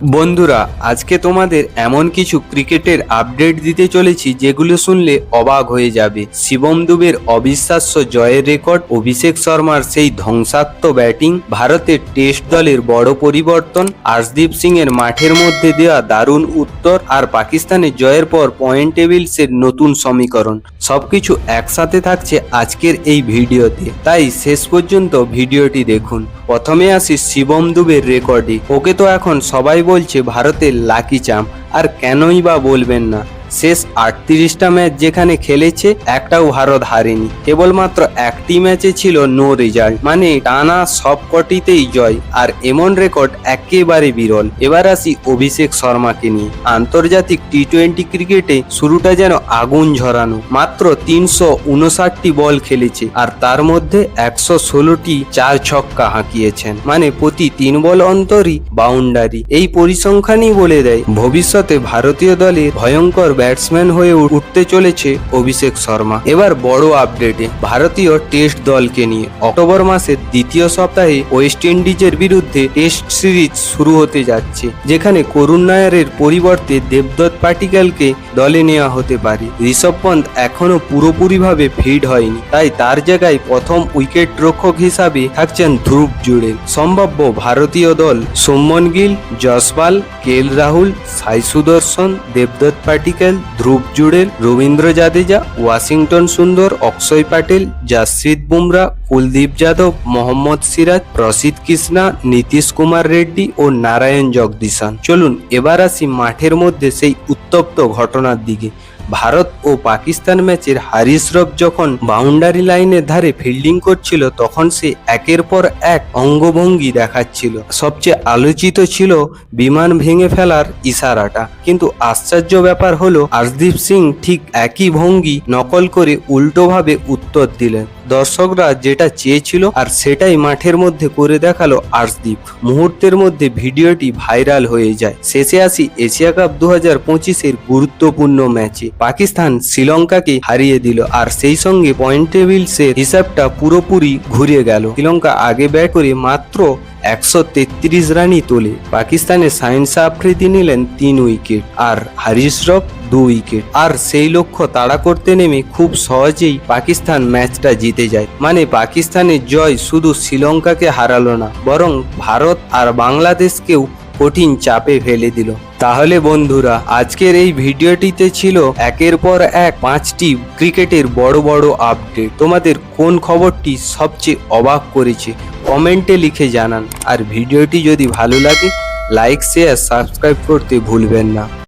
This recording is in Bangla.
বন্ধুরা, আজকে তোমাদের এমন কিছু ক্রিকেটের আপডেট দিতে চলেছি যেগুলো শুনলে অবাক হয়ে যাবে। শিবম দুবের অবিশ্বাস্য জয়ের রেকর্ড, অভিষেক শর্মার সেই ধ্বংসাত্মক ব্যাটিং, ভারতের টেস্ট দলের বড় পরিবর্তন, আর্শদীপ সিং এর মাঠের মধ্যে দেওয়া দারুণ উত্তর আর পাকিস্তানের জয়ের পর পয়েন্ট টেবিলসের নতুন সমীকরণ। সবকিছু একসাথে থাকছে আজকের এই ভিডিওতে। তাই শেষ পর্যন্ত ভিডিওটি দেখুন। প্রথমে আসি শিবম দুবের রেকর্ডে। ওকে তো এখন সবাই বলছে ভারতের লাকি চাম আর কেনই বা বলবেন না? শেষ আটত্রিশটা ম্যাচ যেখানে খেলেছে, একটাও ভারত হারেনি। কেবলমাত্র একটি ম্যাচে ছিল নো রেজাল্ট মানে টানা সব কটিতেই জয়, আর এমন রেকর্ড একেবারে বিরল। এবার আসি অভিষেক শর্মাকে নিয়ে। আন্তর্জাতিক টি টোয়েন্টি ক্রিকেটে শুরুটা যেন আগুন ঝরানো। মাত্র তিনশো উনষাটটি বল খেলেছে, আর তার মধ্যে একশো ষোলোটি চার ছক্কা হাঁকিয়েছেন। মানে প্রতি তিন বল অন্তরই বাউন্ডারি এই পরিসংখ্যানই বলে দেয়, ভবিষ্যতে ভারতীয় দলের ভয়ঙ্কর ব্যাটসম্যান হয়ে উঠতে চলেছে অভিষেক শর্মা। এবার বড় আপডেটে ভারতীয় টেস্ট দলকে নিয়ে। অক্টোবর মাসের দ্বিতীয় সপ্তাহে ওয়েস্ট ইন্ডিজের বিরুদ্ধে টেস্ট সিরিজ শুরু হতে যাচ্ছে, যেখানে করুণ নায়ারের পরিবর্তে দেবদত্ত পাটিকালকে দলে নেওয়া হতে পারে। ঋষভ পন্থ এখনও পুরোপুরিভাবে ফিট হয়নি, তাই তার জায়গায় প্রথম উইকেট রক্ষক হিসাবে থাকছেন ধ্রুব জুড়েল। সম্ভাব্য ভারতীয় দল সৌমন গিল জসপাল কেল রাহুল, সাই সুদর্শন, দেবদত্ত পাটিকাল ধ্রুব জুড়েল, রবীন্দ্র জাদেজা, ওয়াশিংটন সুন্দর, অক্ষয় প্যাটেল জাসপ্রীত বুমরা, কুলদীপ যাদব, মোহাম্মদ সিরাজ প্রসিদ কৃষ্ণা, নীতিশ কুমার রেড্ডি ও নারায়ণ জগদীশন। চলুন, এবার আসি মাঠের মধ্যে সেই উত্তপ্ত ঘটনার দিকে। ভারত ও পাকিস্তান ম্যাচের হারিস যখন বাউন্ডারি লাইনের ধারে ফিল্ডিং করছিল, তখন সে একের পর এক অঙ্গভঙ্গি দেখাচ্ছিল। সবচেয়ে আলোচিত ছিল বিমান ভেঙে ফেলার ইশারাটা। কিন্তু আশ্চর্য ব্যাপার হলো আর্শদীপ সিং ঠিক একই ভঙ্গি নকল করে উল্টোভাবে উত্তর দিলেন। দর্শকরা যেটা চেয়েছিল আর সেটাই মাঠের মধ্যে করে দেখাল আর্শদীপ মুহূর্তের মধ্যে ভিডিওটি ভাইরাল হয়ে যায়। শেষে আসি এশিয়া কাপ দু হাজার পঁচিশের গুরুত্বপূর্ণ ম্যাচে। পাকিস্তান শ্রীলঙ্কাকে হারিয়ে দিল। আর সেই সঙ্গে পয়েন্ট টেবিলসের হিসাবটা পুরোপুরি ঘুরে গেল। শ্রীলঙ্কা আগে ব্যাট করে মাত্র একশো তেত্রিশ রানই তোলে। পাকিস্তানের সায়েন্স আফ্রিদি নিলেন তিন উইকেট আর হারিস রফ দু উইকেট। আর সেই লক্ষ্য তাড়া করতে নেমে খুব সহজেই পাকিস্তান ম্যাচটা জিতে যায়। মানে পাকিস্তানের জয় শুধু শ্রীলঙ্কাকে হারালো না, বরং ভারত আর বাংলাদেশকেও কঠিন চাপে ফেলে দিল। তাহলে বন্ধুরা, আজকের এই ভিডিওটিতে ছিল একের পর এক পাঁচটি ক্রিকেটের বড় বড় আপডেট। তোমাদের কোন খবরটি সবচেয়ে অবাক করেছে, কমেন্টে লিখে জানান। আর ভিডিওটি যদি ভালো লাগে, লাইক, শেয়ার, সাবস্ক্রাইব করতে ভুলবেন না।